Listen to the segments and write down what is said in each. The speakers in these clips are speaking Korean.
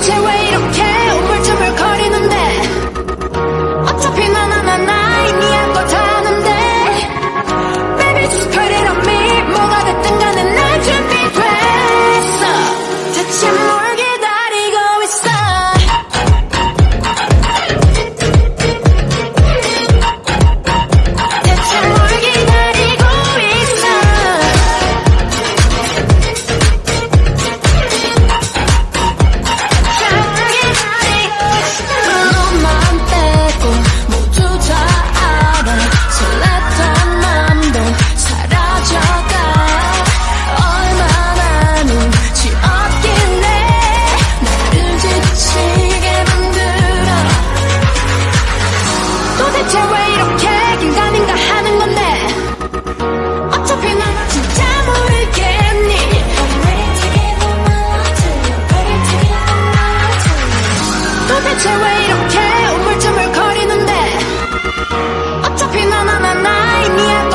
much I wait, don't care. 대체 왜 이렇게 우물쭈물거리는데? 어차피 난 하나 나인 이야.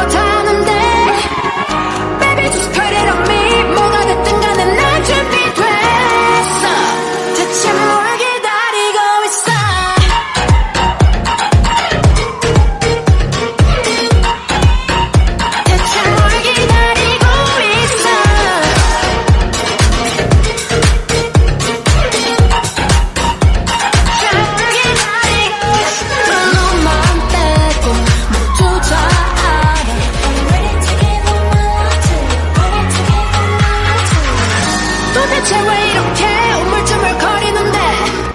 왜 이렇게 우물쭈물거리는데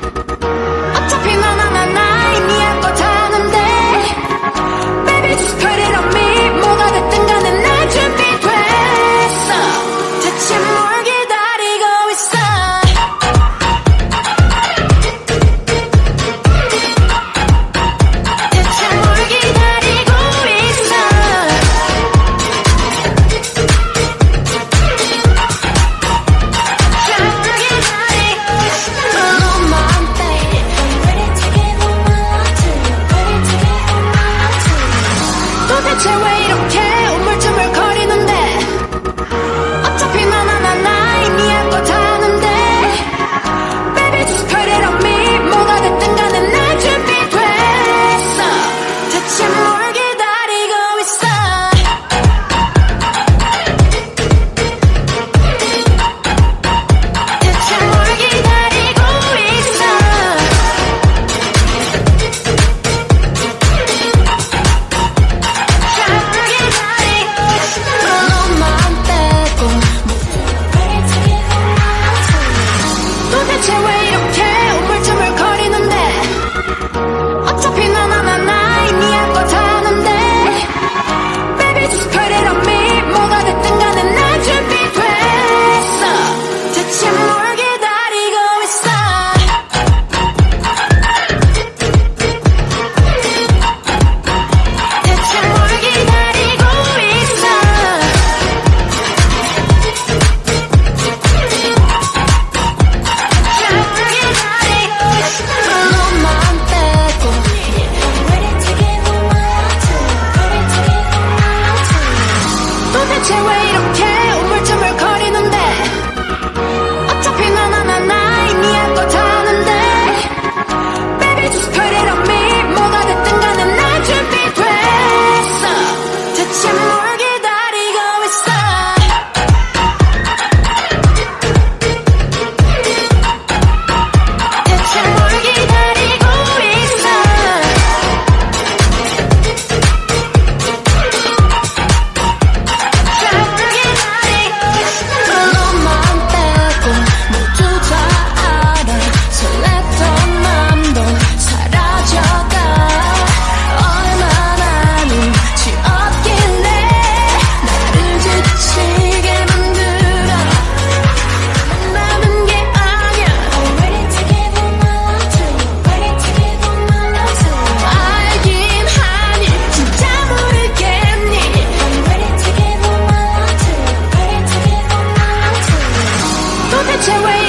to wait.